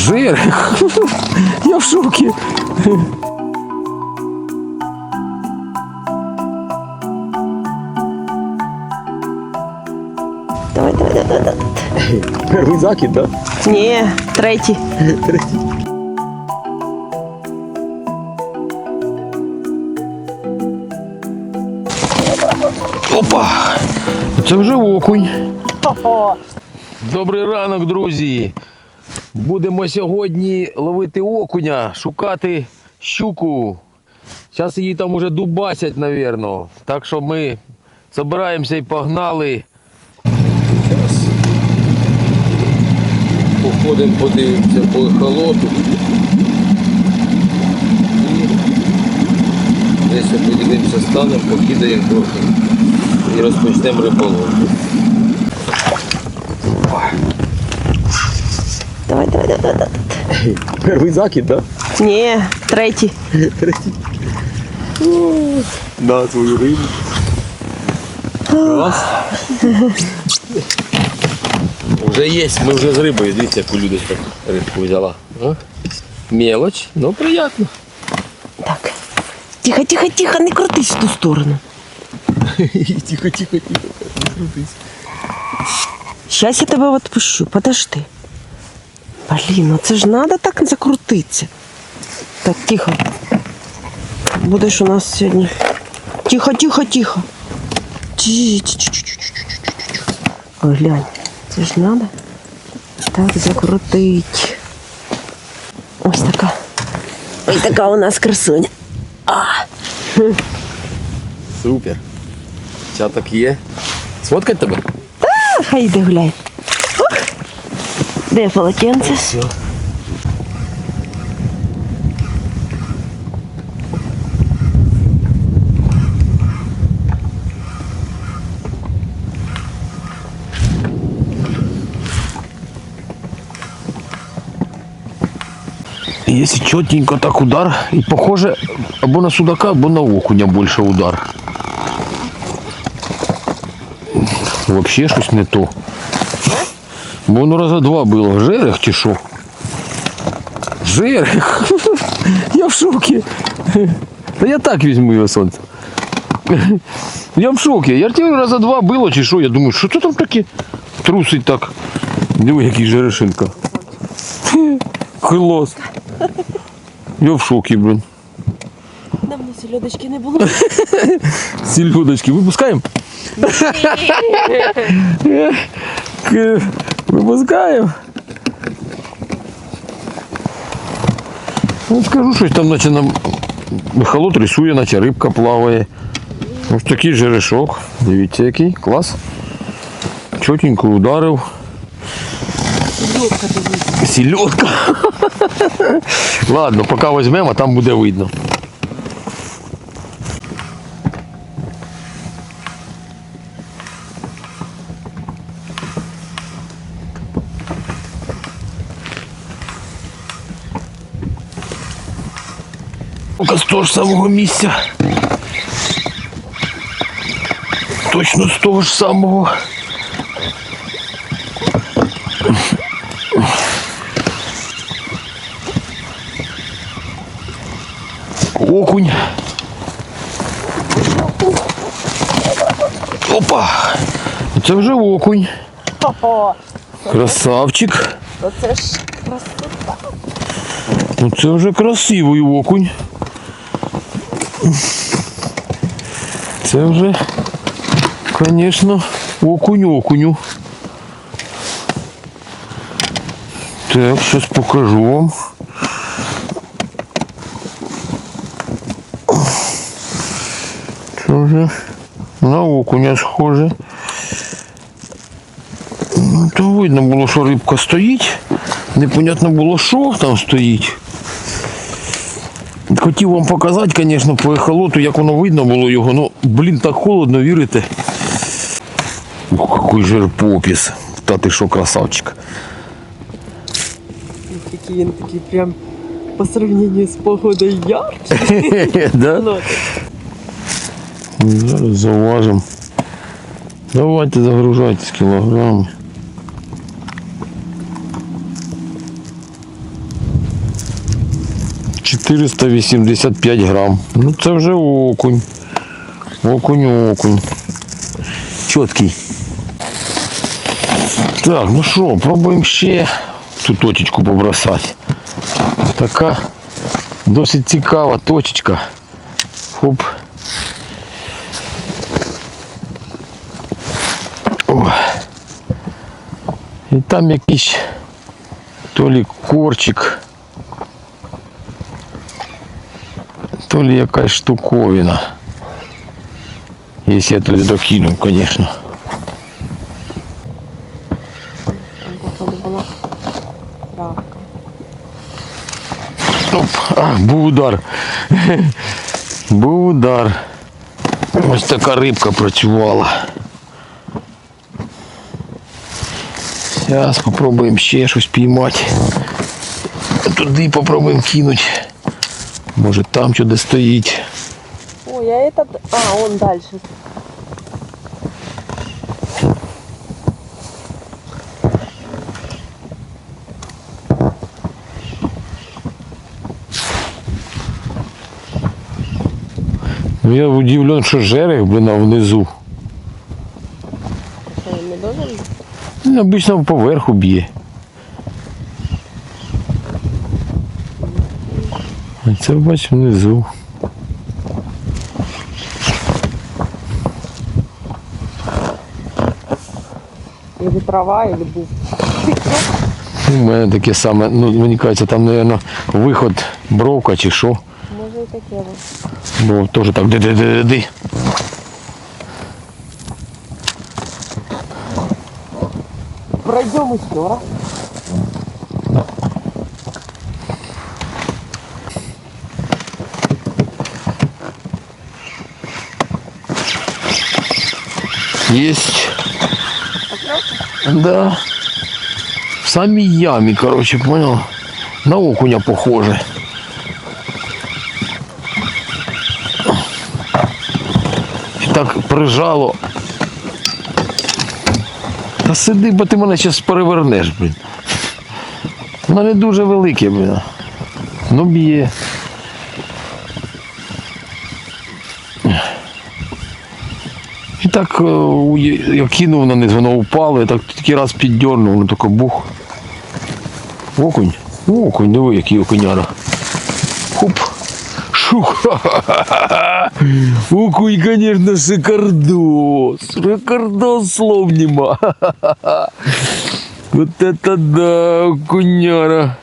Жир. Я в шокі. Давай, давай, давай, давай. Перший закид, так? Ні, третій. Опа! Це вже окунь. Добрий ранок, друзі. Будемо сьогодні ловити окуня, шукати щуку. Зараз її там уже дубасять, напевно. Так що ми збираємося і погнали. Походимо, подивимося по ехолоту. Десь подивимося, станемо, покидаємо трохи і розпочнемо риболовлю. Давай, давай, давай, давай. Перший закид, так? Ні, третій. На твою рибу. Раз. Вже є, ми вже з рибою, дивіться, яку людочка рибку взяла. А? Мелоч, ну приємно. Так. Тихо, тихо, тихо, не крутись в ту сторону. Тихо, тихо, тихо. Сейчас я тебе відпущу, подожди. Блін, ну це ж треба так закрутитися. Так, тихо. Будеш у нас сьогодні. Тихо, тихо, тихо. Ой, глянь, це ж треба так закрутить. Ось така. Ось така у нас красуня. А. Супер. Ця так є. Сфоткать тебе? Та, хай йди гуляй. Де полотенце? Все. Если четенько так удар, и похоже, або на судака, або на окуня больше удар. Вообще щось не то. Бо воно раза два було. Жерех чи що? Жерех. Я в шокі. Та я так візьму його сонце. Я в шокі. Я ті раза два було чи що? Я думаю, що це там таке трусить так. Диви, який жерешинка. Клас. Я в шокі, блин. Давно сільодочки не було. Сільгудочки випускаємо? К- Випускаємо. Ну, скажу щось там, наче нам холод рисує, наче рибка плаває. Ось такий жерешок. Дивіться який. Клас. Чотенько ударив. Сільодка дивіться. Сільотка. Ладно, поки візьмемо, а там буде видно. З того ж самого місця. Точно з того ж самого. Окунь. Опа! Це вже окунь. Ого, Красавчик. оце ж красота. Ну це вже красивий окунь. Це вже, звісно, окунь окуню. Так, зараз покажу вам. Це вже на окуня схоже. Ну, то видно було, що рибка стоїть. Непонятно було, що там стоїть. Хотів вам показати, звісно, по ехолоту, як воно видно було його. Ну, блін, так холодно, вірите? Ух, який жерпопіс. Та ти що, красавчик. Який він такий прям по сравнению з погодою ярче. да? Ну, Зараз зауважимо. Давайте загружайтесь кілограми. 485 грам. Ну це вже окунь. Окунь, окунь. Чіткий. Так, ну що, пробуємо ще цю точечку побросати. Така досить цікава точечка. Хоп. О. І там якийсь то лі корчик, то лі якась штуковина. Якщо я туди докину, звісно. Походу була травка. Оп, а, був удар. Був удар. Ось така рибка працювала. Зараз спробуємо ще щось піймати. Туди попробуємо кинути. Може там що де стоїть. Ой, а этот... А, он дальше. Ну, Я удивлен, що жерех, блин, а внизу. Он не должен? Обично поверху б'є. А це бач внизу. Или трава, или був. У мене таке саме, ну мені кажеться, там, мабуть, виход бровка чи що. Може і таке. ось. Бо теж так ди-ди-ди-ди. Пройдем еще раз. Есть. Да. В самій ямі, короче, понял? На окуня похоже. І так прижало. Та сиди, бо ти мене зараз перевернеш, блін. Воно не дуже велике, блін. Ну б'є. І так е, я кинув на низ, воно упало, я так тільки раз піддернув, воно таке бух. Окунь. Ну, окунь, диви, який окуняра. Хуп. Шух. Окунь, конечно, шикардос. Шикардос слов нема. Вот это да, окуняра.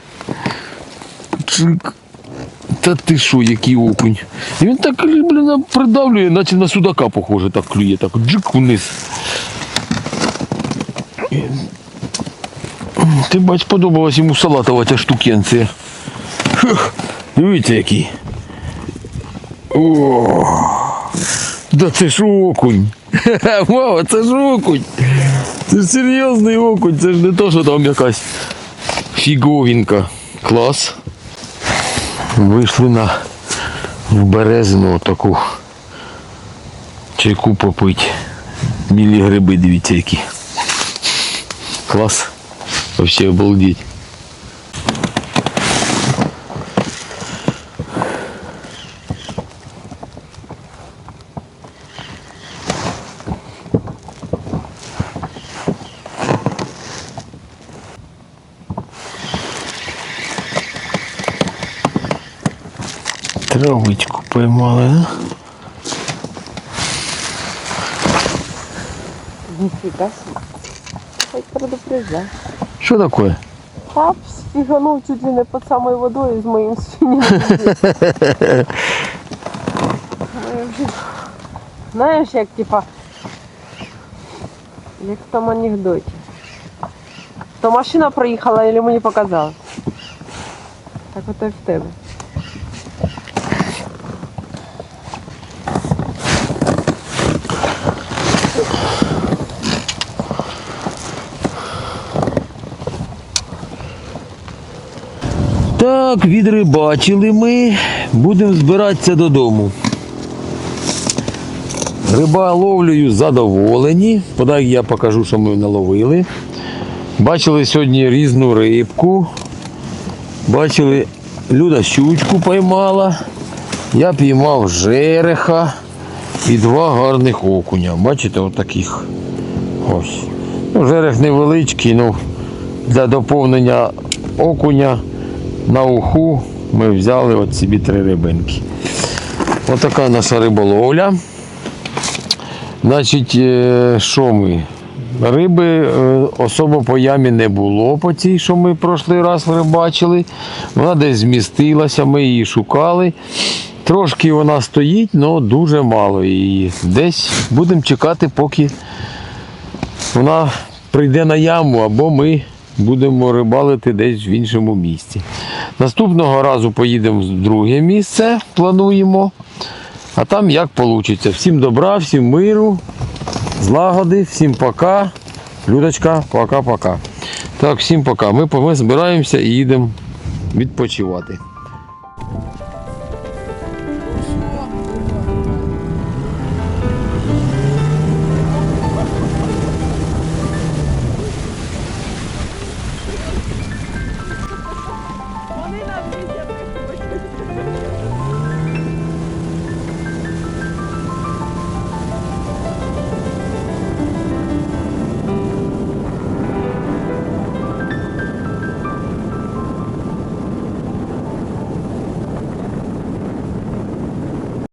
Чик. Та ти що, який окунь? І він так блін, придавлює, наче на судака похоже, так клює, так джик вниз. Ти бач, подобалась йому салатова ця штукенція. Фух, Дивіться який. О, да це ж окунь. Мама, це ж окунь. Це ж серйозний окунь, це ж не то, що там якась фіговінка. Клас вийшли на в березину таку чайку попити. Білі гриби, дивіться які. Клас. Вообще обалдеть. Травичку поймали, да? Нифига себе. Хоть предупреждай. Що таке? Тап сфиганул чуть ли не под самой водой с моим свиньем. Знаєш, як типа, як в тому анекдоті. То машина проїхала, или мені показалось? Так ото й в тебе. Так, відрибачили ми, будемо збиратися додому. Риболовлею задоволені. Подай я покажу, що ми наловили. Бачили сьогодні різну рибку. Бачили Люда щучку поймала. Я піймав жереха і два гарних окуня. Бачите, отаких. Ось. Ну, жерех невеличкий, ну для доповнення окуня на уху ми взяли от собі три рибинки. Отака наша риболовля. Значить, е, що ми? Риби е, особо по ямі не було по цій, що ми прошлий раз рибачили. Вона десь змістилася, ми її шукали. Трошки вона стоїть, але дуже мало її. Десь будемо чекати, поки вона прийде на яму, або ми будемо рибалити десь в іншому місці. Наступного разу поїдемо в друге місце, плануємо. А там як вийде. Всім добра, всім миру, злагоди, всім пока. Людочка, пока-пока. Так, всім пока. Ми, ми збираємося і їдемо відпочивати.